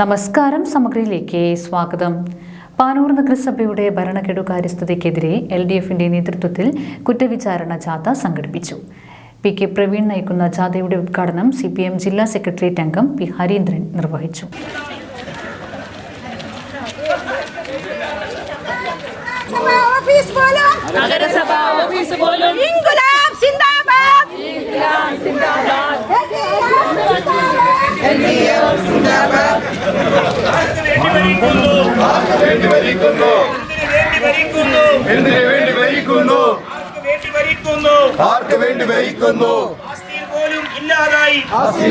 നമസ്കാരം സമഗ്രയിലേക്ക് സ്വാഗതം. പാനൂർ നഗരസഭയുടെ ഭരണകെടു കാര്യസ്ഥതയ്ക്കെതിരെ എൽ ഡി എഫിന്റെ നേതൃത്വത്തിൽ കുറ്റവിചാരണ ജാഥ സംഘടിപ്പിച്ചു. പി കെ പ്രവീൺ നയിക്കുന്ന ജാഥയുടെ ഉദ്ഘാടനം സി പി എം ജില്ലാ സെക്രട്ടേറിയറ്റ് അംഗം പി ഹരീന്ദ്രൻ നിർവഹിച്ചു. നഗരസഭ ഓഫീസ് പോലും നഗരസഭ ഓഫീസ് പോലും ഇൻകുലാബ് സിന്ദാബാദ് എൽഡിഎഫ് സിന്ദാബാദ് വേണ്ടി ഭരിക്കുന്നു എന്തിനു വേണ്ടി ഭരിക്കുന്നു ആർക്ക് വേണ്ടി ഭരിക്കുന്നു പോലും ഇല്ലാതായി.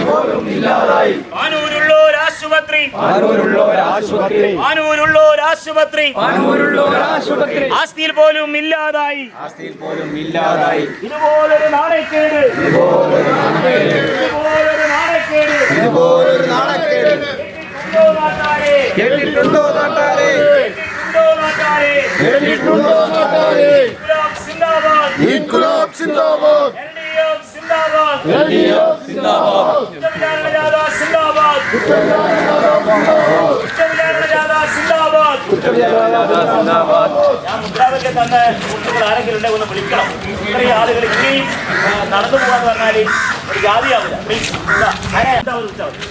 പോലും ഇല്ലാതായി പാനൂരുള്ള ഒരു ആശുപത്രി ആനൂരുള്ള ഒരു ആശുപത്രി പാനൂരുള്ള ഒരു ആശുപത്രി ആനൂരുള്ള ആശുപത്രി ആസ്തിയിൽ പോലും ഇല്ലാതായി. ആസ്തിയിൽ പോലും ഇല്ലാതായി. ഇതുപോലൊരു നാണയക്കേട് ഇതുപോലൊരു നാണയക്കേട് ഇതുപോലൊരു നാണക്കേട്. കേട്ടിട്ടുണ്ടോ നാണക്കേട് കേട്ടിട്ടുണ്ടോ നാട്ടാരെ? കേട്ടിട്ടുണ്ടോ നാട്ടാരെ? ഇൻക്ലാബ് സിന്ദാബാദ്. എൽഡിഎഫ് സിന്ദാബാദ്. എൽഡിഎഫ് സിന്ദാബാദ്. ജാഥ സിന്ദാബാദ്. തന്ന കുട്ടികൾ ആരെങ്കിലും ഉണ്ടെങ്കിൽ ഒന്ന് വിളിക്കണം ഇത്രയും ആളുകൾ ഇനിയും ആ, നടന്നു പോകാന്ന് പറഞ്ഞാൽ ഒരു ജാതിയാവില്ല പ്ലീസ് ഇതാ, ആരാ? എന്താ ഒന്ന് വിളിച്ചാൽ മതി.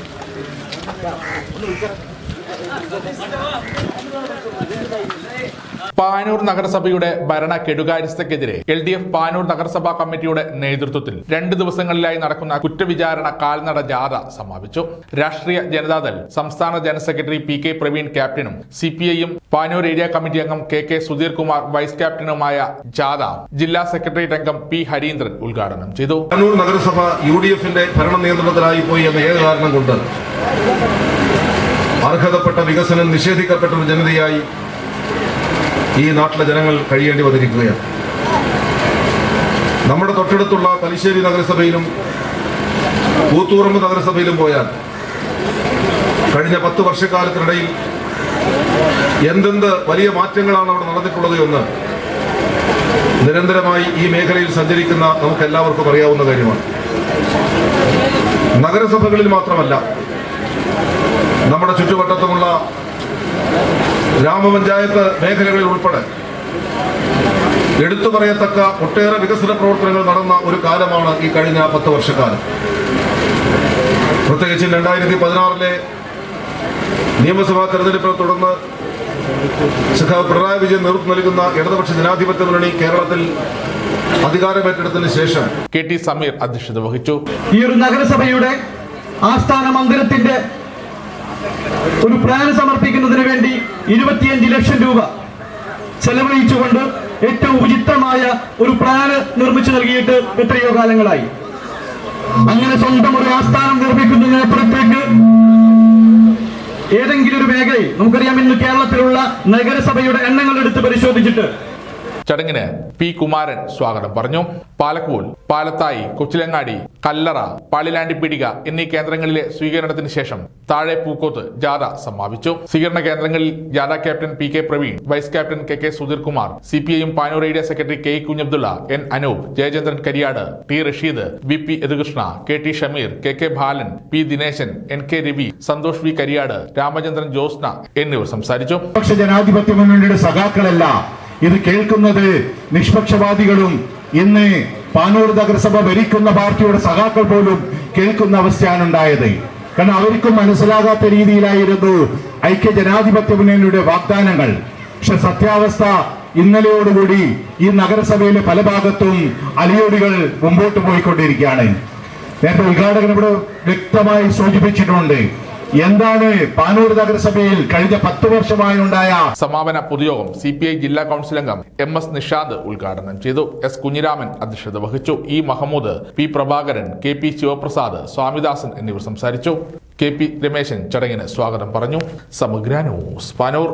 പാനൂർ നഗരസഭയുടെ ഭരണ കെടുകാര്യസ്ഥക്കെതിരെ എൽ ഡി എഫ് പാനൂർ നഗരസഭാ കമ്മിറ്റിയുടെ നേതൃത്വത്തിൽ രണ്ട് ദിവസങ്ങളിലായി നടക്കുന്ന കുറ്റവിചാരണ കാൽനട ജാഥ സമാപിച്ചു. രാഷ്ട്രീയ ജനതാദൾ സംസ്ഥാന general secretary P K Praveen ക്യാപ്റ്റനും സി പി ഐയും പാനൂർ ഏരിയ കമ്മിറ്റി അംഗം K K Sudheer Kumar vice ക്യാപ്റ്റനുമായ ജാഥ ജില്ലാ സെക്രട്ടേറിയറ്റ് അംഗം പി ഹരീന്ദ്രൻ ഉദ്ഘാടനം ചെയ്തു. പാനൂർ നഗരസഭ യു ഡി എഫിന്റെ ഭരണ നിയന്ത്രണത്തിലായി പോയി എന്ന ഏത് കാരണം കൊണ്ട് അർഹതപ്പെട്ട വികസനം നിഷേധിക്കപ്പെട്ട ഒരു ജനതയായി ഈ നാട്ടിലെ ജനങ്ങൾ കഴിയേണ്ടി വന്നിരിക്കുകയാണ്. നമ്മുടെ തൊട്ടടുത്തുള്ള തലശ്ശേരി നഗരസഭയിലും കൂത്തുപറമ്പ് നഗരസഭയിലും പോയാൽ കഴിഞ്ഞ പത്ത് വർഷക്കാലത്തിനിടയിൽ എന്തെന്ത് വലിയ മാറ്റങ്ങളാണ് അവിടെ നടന്നിട്ടുള്ളത് എന്ന് നിരന്തരമായി ഈ മേഖലയിൽ സഞ്ചരിക്കുന്ന നമുക്ക് എല്ലാവർക്കും അറിയാവുന്ന കാര്യമാണ്. നഗരസഭകളിൽ മാത്രമല്ല നമ്മുടെ ചുറ്റുവട്ടത്തുമുള്ള ഗ്രാമപഞ്ചായത്ത് മേഖലകളിൽ ഉൾപ്പെടെ എടുത്തു പറയത്തക്ക ഒട്ടേറെ വികസന പ്രവർത്തനങ്ങൾ നടന്ന ഒരു കാലമാണ് ഈ കഴിഞ്ഞ പത്ത് വർഷക്കാലം. പ്രത്യേകിച്ച് രണ്ടായിരത്തി പതിനാറിലെ നിയമസഭാ തെരഞ്ഞെടുപ്പിനെ തുടർന്ന് സഖാവ് പിണറായി വിജയൻ നേതൃത്വം നൽകുന്ന ഇടതുപക്ഷ ജനാധിപത്യ മുന്നണി കേരളത്തിൽ അധികാരമേറ്റെടുത്തതിന് ശേഷം കെ ടി സമീർ അധ്യക്ഷത വഹിച്ചു. ഈ ഒരു നഗരസഭയുടെ ആസ്ഥാന മന്ദിരത്തിന്റെ ഒരു പ്ലാൻ സമർപ്പിക്കുന്നതിന് വേണ്ടി ഇരുപത്തിയഞ്ച് ലക്ഷം രൂപ ചെലവഴിച്ചുകൊണ്ട് ഏറ്റവും ഉചിതമായ ഒരു പ്ലാന് നിർമ്മിച്ചു നൽകിയിട്ട് എത്രയോ കാലങ്ങളായി. അങ്ങനെ സ്വന്തം ഒരു ആസ്ഥാനം നിർമ്മിക്കുന്നതിനപ്പുറത്തേക്ക് ഏതെങ്കിലും ഒരു മേഖലയിൽ നമുക്കറിയാം ഇന്ന് കേരളത്തിലുള്ള നഗരസഭയുടെ എണ്ണങ്ങൾ എടുത്ത് പരിശോധിച്ചിട്ട് ചടങ്ങിന് പി കുമാരൻ സ്വാഗതം പറഞ്ഞു. പാലക്കൂൽ പാലത്തായി കൊച്ചിലങ്ങാടി കല്ലറ പള്ളിലാണ്ടി പാളിലാണ്ടിപ്പീടിക എന്നീ കേന്ദ്രങ്ങളിലെ സ്വീകരണത്തിന് ശേഷം താഴെ പൂക്കോത്ത് ജാഥ സമാപിച്ചു. സ്വീകരണ കേന്ദ്രങ്ങളിൽ ജാഥ captain P K Praveen vice captain K K Sudheer Kumar C P ഐയും Panoor area secretary K Kunhabdulla N Anoop Jayachandran Kariyad T Rasheed V P Yadukrishna K T Shameer K K Balan P Dineshan N K Ravi Santhosh V Kariyad Ramachandran Josna എന്നിവർ സംസാരിച്ചു. ജനാധിപത്യ മുന്നണിയുടെ സഖാക്കളല്ല ഇത് കേൾക്കുന്നത് നിഷ്പക്ഷവാദികളും ഇന്ന് പാനൂർ നഗരസഭ ഭരിക്കുന്ന പാർട്ടിയുടെ സഖാക്കൾ പോലും കേൾക്കുന്ന അവസ്ഥയാണ് ഉണ്ടായത്. കാരണം അവർക്കും മനസ്സിലാകാത്ത രീതിയിലായിരുന്നു ഐക്യ ജനാധിപത്യ മുന്നണിയുടെ വാഗ്ദാനങ്ങൾ. പക്ഷെ സത്യാവസ്ഥ ഇന്നലെയോടുകൂടി ഈ നഗരസഭയിലെ പല ഭാഗത്തും അലിയോടികൾ മുമ്പോട്ട് പോയിക്കൊണ്ടിരിക്കുകയാണ്. നേരത്തെ ഉദ്ഘാടകൻ ഇവിടെ വ്യക്തമായി സൂചിപ്പിച്ചിട്ടുണ്ട്. എന്താണ് പാനൂർ നഗരസഭയിൽ കഴിഞ്ഞ പത്ത് വർഷമായി ഉണ്ടായ സമാപന പൊതുയോഗം സി പി ഐ ജില്ലാ കൗൺസിൽ അംഗം എം എസ് നിഷാദ് ഉദ്ഘാടനം ചെയ്തു. എസ് കുഞ്ഞിരാമൻ അധ്യക്ഷത വഹിച്ചു. E Mahamood P Prabhakaran K P Sivaprasad Swamidasan എന്നിവർ സംസാരിച്ചു. കെ പി രമേശൻ ചടങ്ങിന് സ്വാഗതം പറഞ്ഞു. സമഗ്ര ന്യൂസ് പാനൂർ.